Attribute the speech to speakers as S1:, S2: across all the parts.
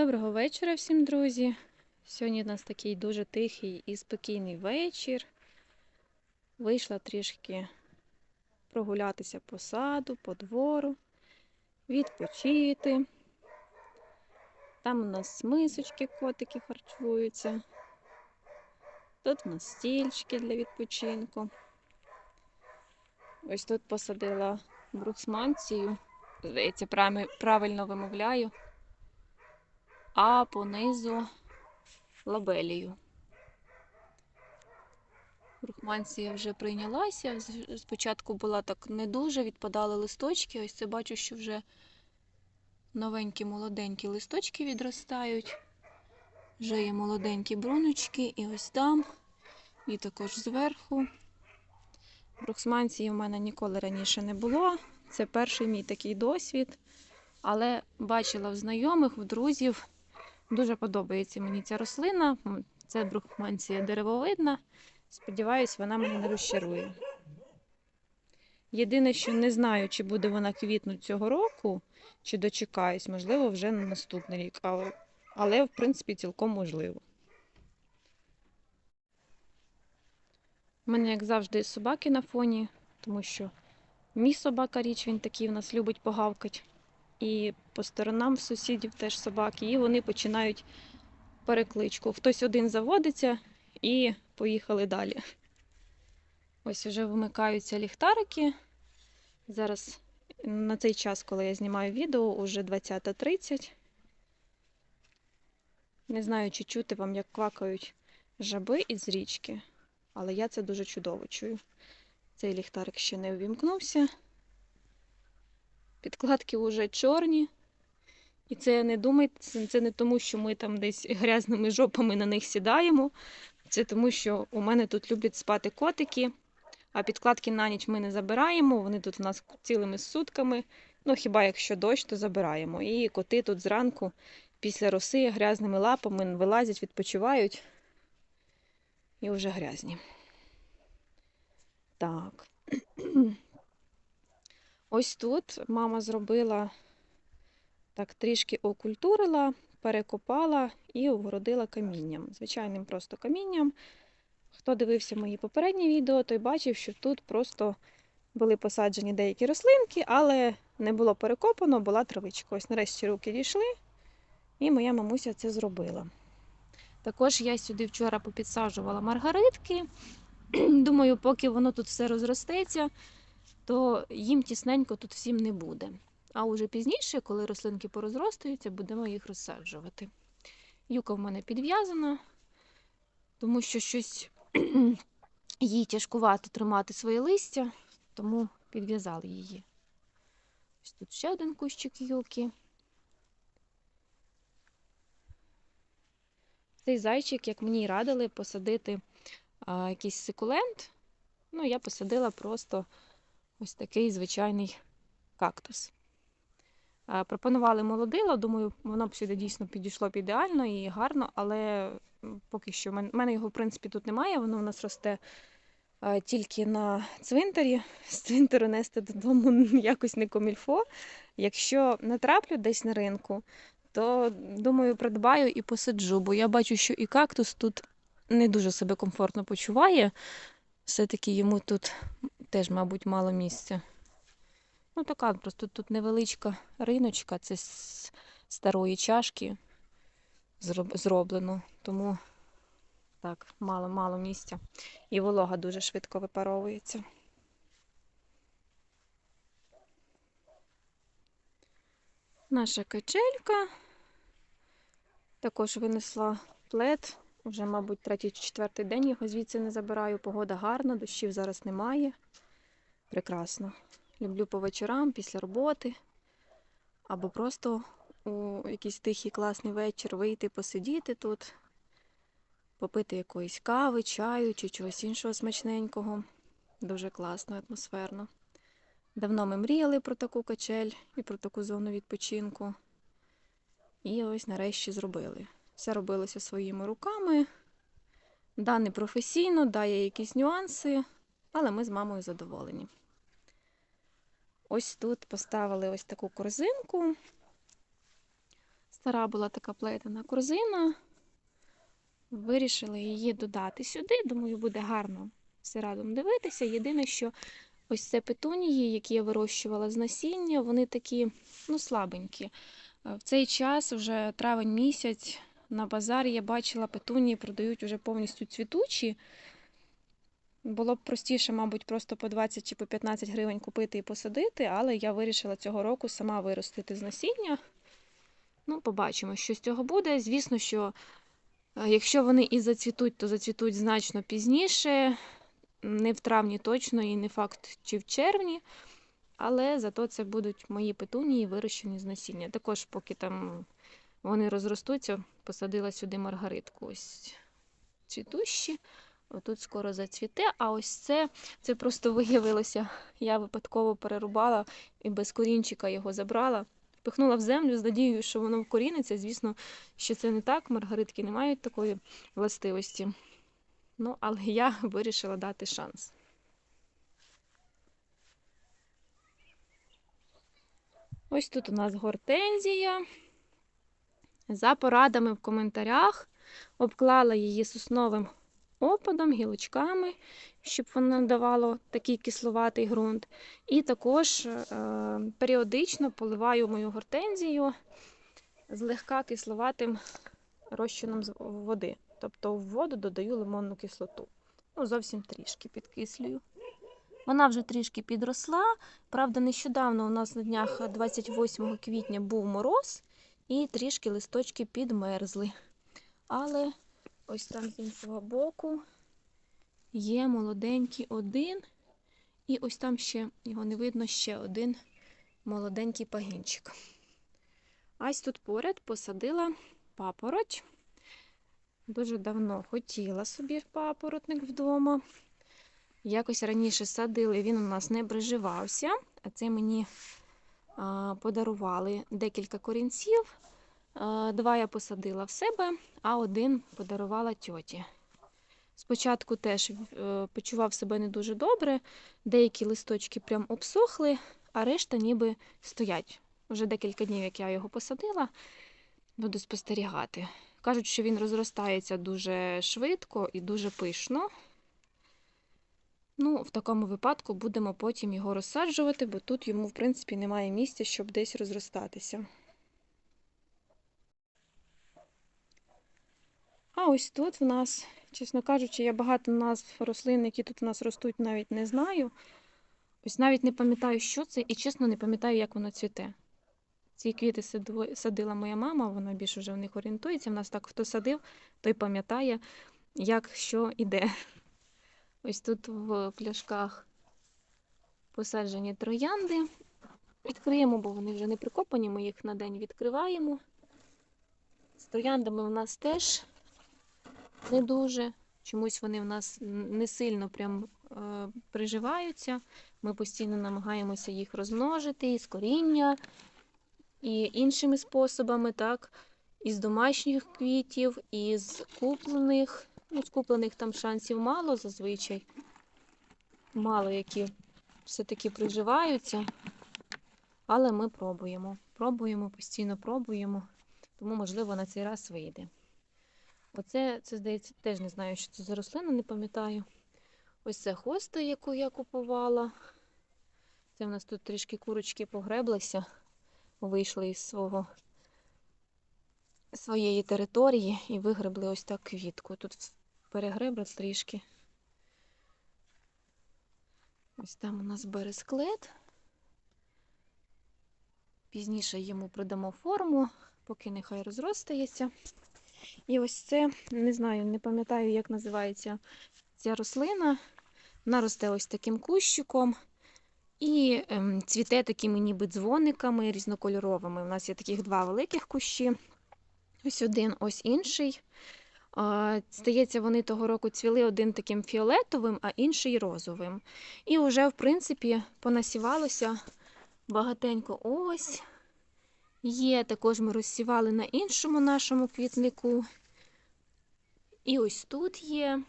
S1: Доброго вечора всім, друзі. Сьогодні у нас такий дуже тихий і спокійний вечір. Вийшла трішки прогулятися по саду, по двору, відпочити. Там у нас мисочки, котики харчуються. Тут у нас стільчики для відпочинку. Ось тут посадила бруксманцію. Здається, правильно вимовляю а понизу лабелію. Рухманція вже прийнялася. Спочатку була так не дуже, відпадали листочки. Ось це бачу, що вже новенькі молоденькі листочки відростають. Вже є молоденькі бруночки, і ось там, і також зверху. Бруксманції в мене ніколи раніше не було. Це перший мій такий досвід. Але бачила в знайомих, в друзів. Дуже подобається мені ця рослина. Це брухманція деревовидна. Сподіваюсь, вона мене не розчарує. Єдине, що не знаю, чи буде вона квітнути цього року, чи дочекаюсь, можливо, вже на наступний рік. Але, але в принципі, цілком можливо. У мене, як завжди, собаки на фоні, тому що мій собака річ, він такий в нас любить погавкати. І по сторонам сусідів теж собаки, і вони починають перекличку. Хтось один заводиться і поїхали далі. Ось вже вмикаються ліхтарики. Зараз на цей час, коли я знімаю відео, уже 20.30. Не знаю, чи чути вам, як квакають жаби із річки, але я це дуже чудово чую. Цей ліхтарик ще не увімкнувся. Підкладки вже чорні. І це не думайте, це- не тому, що ми там десь грязними жопами на них сідаємо. Це тому, що у мене тут люблять спати котики, а підкладки на ніч ми не забираємо. Вони тут у нас цілими сутками. Ну, хіба якщо дощ, то забираємо. І коти тут зранку після роси грязними лапами вилазять, відпочивають і вже грязні. Так. Ось тут мама зробила так трішки окультурила, перекопала і огородила камінням. Звичайним просто камінням. Хто дивився мої попередні відео, той бачив, що тут просто були посаджені деякі рослинки, але не було перекопано, була травичка. Ось нарешті руки дійшли, і моя мамуся це зробила. Також я сюди вчора попідсаджувала маргаритки. Думаю, поки воно тут все розростеться, то їм тісненько тут всім не буде. А уже пізніше, коли рослинки порозростаються, будемо їх розсаджувати. Юка в мене підв'язана, тому що щось їй тяжкувато тримати своє листя, тому підв'язали її. Ось тут ще один кущик юки. Цей зайчик, як мені радили, посадити а, якийсь сикулент. Ну, я посадила просто ось такий звичайний кактус. Пропонували молодило, думаю, воно б сюди дійсно підійшло б ідеально і гарно, але поки що в мене його, в принципі, тут немає. Воно у нас росте тільки на цвинтарі. З цвинтару нести додому якось не комільфо. Якщо натраплю десь на ринку, то думаю, придбаю і посаджу, бо я бачу, що і кактус тут не дуже себе комфортно почуває. Все-таки йому тут теж, мабуть, мало місця. Ну, така просто тут невеличка риночка, це з старої чашки зроблено, тому так, мало-мало місця. І волога дуже швидко випаровується. Наша качелька також винесла плед. Вже, мабуть, третій чи четвертий день його звідси не забираю. Погода гарна, дощів зараз немає. Прекрасно. Люблю по вечорам після роботи або просто у якийсь тихий класний вечір вийти посидіти тут, попити якоїсь кави, чаю чи чогось іншого смачненького. Дуже класно, атмосферно. Давно ми мріяли про таку качель і про таку зону відпочинку. І ось нарешті зробили. Все робилося своїми руками. Да, не професійно, да, є якісь нюанси, але ми з мамою задоволені. Ось тут поставили ось таку корзинку. Стара була така плетена корзина. Вирішили її додати сюди. Думаю, буде гарно все разом дивитися. Єдине, що ось це петунії, які я вирощувала з насіння, вони такі ну, слабенькі. Е, В цей час, вже травень місяць, на базарі я бачила петунії продають вже повністю цвітучі. Було б простіше, мабуть, просто по 20 чи по 15 гривень купити і посадити, але я вирішила цього року сама виростити з насіння. Ну, побачимо, що з цього буде. Звісно, що е, якщо вони і зацвітуть, то зацвітуть значно пізніше. Не в травні точно, і не факт, чи в червні. Але зато це будуть мої петунії, вирощені з насіння. Також, поки там вони розростуться, посадила сюди маргаритку. Ось цвітущі. Отут скоро зацвіте, а ось це, це просто виявилося. Я випадково перерубала і без корінчика його забрала. Впихнула в землю з надією, що воно вкоріниться. Звісно, що це не так. Маргаритки не мають такої властивості. Ну, але я вирішила дати шанс. Ось тут у нас гортензія. За порадами в коментарях обклала її сосновим опадом, гілочками, щоб воно давало такий кисловатий ґрунт. І також е, періодично поливаю мою гортензію злегка кисловатим розчином з води. Тобто в воду додаю лимонну кислоту. Ну, зовсім трішки підкислюю. Вона вже трішки підросла. Правда, нещодавно у нас на днях 28 квітня був мороз, і трішки листочки підмерзли. Але ось там з іншого боку є молоденький один. І ось там ще, його не видно, ще один молоденький пагінчик. Ось тут поряд посадила папороть. Дуже давно хотіла собі папоротник вдома. Якось раніше садили, він у нас не приживався, а це мені а, подарували декілька корінців. Два я посадила в себе, а один подарувала тьоті. Спочатку теж е, почував себе не дуже добре, деякі листочки прям обсохли, а решта ніби стоять. Вже декілька днів, як я його посадила, буду спостерігати. Кажуть, що він розростається дуже швидко і дуже пишно. Ну, в такому випадку будемо потім його розсаджувати, бо тут йому, в принципі, немає місця, щоб десь розростатися. А ось тут в нас, чесно кажучи, я багато назв рослин, які тут у нас ростуть, навіть не знаю. Ось навіть не пам'ятаю, що це, і чесно, не пам'ятаю, як воно цвіте. Ці квіти садила моя мама, вона більше вже в них орієнтується. В нас так хто садив, той пам'ятає, як що іде. Ось тут в пляшках посаджені троянди. Відкриємо, бо вони вже не прикопані, ми їх на день відкриваємо. З трояндами в нас теж не дуже. Чомусь вони в нас не сильно прям е, приживаються. Ми постійно намагаємося їх розмножити із коріння, і іншими способами, так, із домашніх квітів, із куплених. Ну, з куплених там шансів мало зазвичай. Мало які все-таки приживаються. Але ми пробуємо. Пробуємо, постійно пробуємо, тому, можливо, на цей раз вийде. Оце, це, здається, теж не знаю, що це за рослина, не пам'ятаю. Ось це хоста, яку я купувала. Це в нас тут трішки курочки погреблися вийшли із свого своєї території і вигребли ось так квітку. Тут перегребли трішки. Ось там у нас бересклет. Пізніше йому придамо форму, поки нехай розростається. І ось це, не знаю, не пам'ятаю, як називається ця рослина. Вона росте ось таким кущиком. І ем, цвіте такими ніби дзвониками різнокольоровими. У нас є таких два великих кущі. Ось один, ось інший. Здається, вони того року цвіли один таким фіолетовим, а інший розовим. І вже, в принципі, понасівалося багатенько ось. Є, також ми розсівали на іншому нашому квітнику. І ось тут є.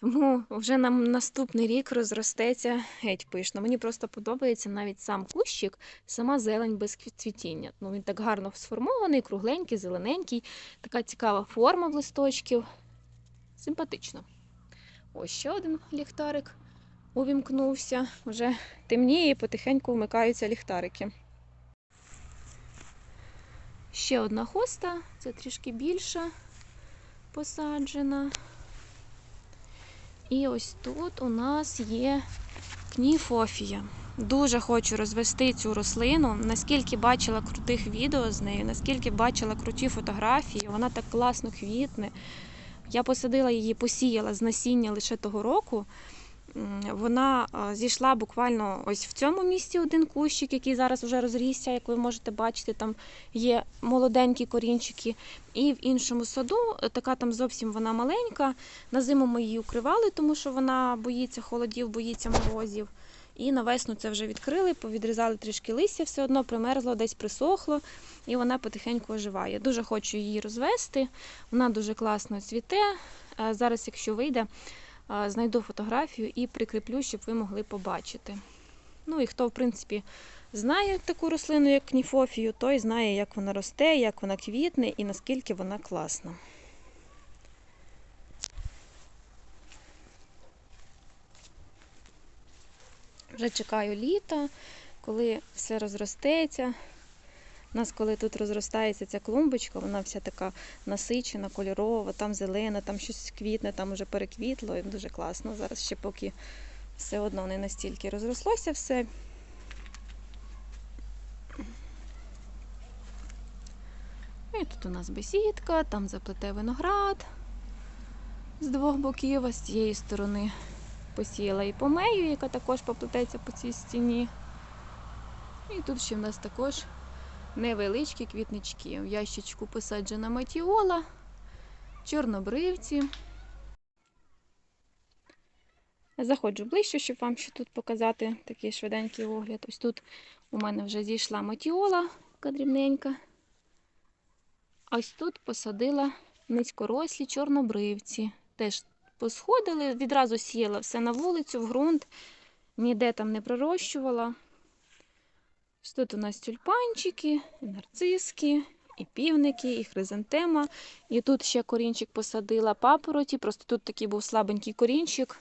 S1: Тому вже нам наступний рік розростеться геть пишно. Мені просто подобається навіть сам кущик, сама зелень без цвітіння. Ну, він так гарно сформований, кругленький, зелененький, така цікава форма в листочків. Симпатично. Ось ще один ліхтарик увімкнувся. Вже темніє, потихеньку вмикаються ліхтарики. Ще одна хоста, це трішки більша посаджена. І ось тут у нас є кніфофія. Дуже хочу розвести цю рослину. Наскільки бачила крутих відео з нею, наскільки бачила круті фотографії, вона так класно квітне. Я посадила її, посіяла з насіння лише того року. Вона зійшла буквально ось в цьому місці один кущик, який зараз вже розрісся, як ви можете бачити, там є молоденькі корінчики. І в іншому саду, е, така там зовсім вона маленька. На зиму ми її укривали, тому що вона боїться холодів, боїться морозів. І на весну це вже відкрили, повідрізали трішки листя, все одно примерзло, десь присохло, і вона потихеньку оживає. Дуже хочу її розвести. Вона дуже класно цвіте. Е, Зараз, якщо вийде, знайду фотографію і прикріплю, щоб ви могли побачити. Ну і хто, в принципі, знає таку рослину, як кніфофію, той знає, як вона росте, як вона квітне і наскільки вона класна. Вже чекаю літа, коли все розростеться. У нас, коли тут розростається ця клумбочка, вона вся така насичена, кольорова, там зелена, там щось квітне, там уже переквітло і дуже класно. Зараз ще поки все одно не настільки розрослося все. І тут у нас бесідка, там заплете виноград з двох боків, а з цієї сторони посіяла і помею, яка також поплететься по цій стіні. І тут ще в нас також невеличкі квітнички. В ящичку посаджена матіола, чорнобривці. Заходжу ближче, щоб вам ще тут показати такий швиденький огляд. Ось тут у мене вже зійшла матіола, така дрібненька. Ось тут посадила низькорослі чорнобривці. Теж посходили, відразу сіяла все на вулицю, в ґрунт, ніде там не пророщувала. Ось тут у нас тюльпанчики, і нарциски, і півники, і хризантема. І тут ще корінчик посадила папороті, просто тут такий був слабенький корінчик.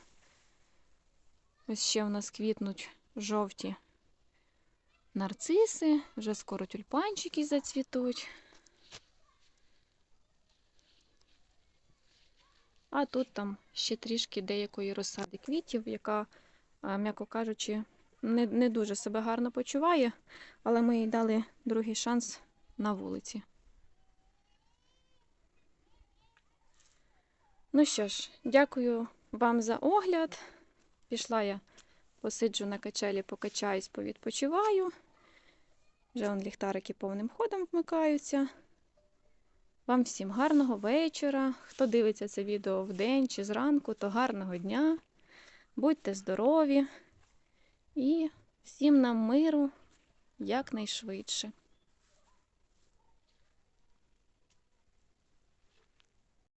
S1: Ось ще у нас квітнуть жовті нарциси, вже скоро тюльпанчики зацвітуть. А тут там ще трішки деякої розсади квітів, яка, м'яко кажучи, не, не дуже себе гарно почуває, але ми їй дали другий шанс на вулиці. Ну що ж, дякую вам за огляд. Пішла я посиджу на качелі, покачаюсь, повідпочиваю. Вже он ліхтарики повним ходом вмикаються. Вам всім гарного вечора. Хто дивиться це відео вдень чи зранку, то гарного дня. Будьте здорові і всім нам миру якнайшвидше.